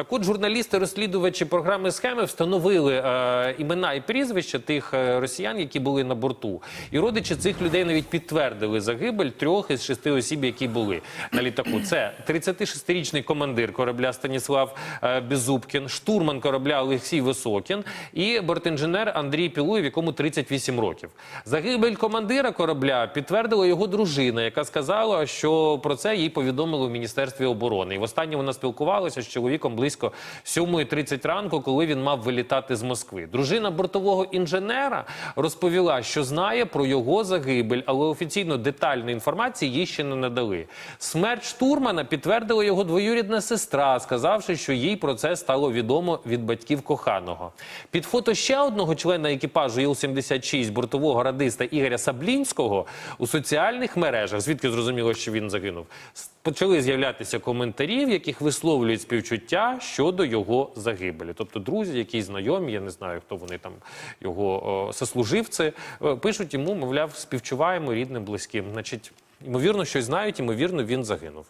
Так от журналісти-розслідувачі програми схеми встановили е, імена і прізвища тих е, росіян, які були на борту. І родичі цих людей навіть підтвердили загибель трьох із шести осіб, які були на літаку. Це 36-річний командир корабля Станіслав е, Беззубкін, штурман корабля Олексій Високін і бортінженер Андрій Пілуєв, якому 38 років. Загибель командира корабля підтвердила його дружина, яка сказала, що про це їй повідомили в Міністерстві оборони. І востаннє вона спілкувалася з чоловіком близько 7.30 ранку, коли він мав вилітати з Москви. Дружина бортового інженера розповіла, що знає про його загибель, але офіційно детальної інформації їй ще не надали. Смерть штурмана підтвердила його двоюрідна сестра, сказавши, що їй про це стало відомо від батьків коханого. Під фото ще одного члена екіпажу Іл-76 бортового радиста Ігоря Саблінського у соціальних мережах, звідки зрозуміло, що він загинув, почали з'являтися коментарі, в яких висловлюють співчуття щодо його загибелі. Тобто друзі, які знайомі, я не знаю, хто вони там його сослуживці, е, пишуть йому, мовляв, співчуваємо рідним, близьким. Значить, ймовірно, щось знають, ймовірно, він загинув.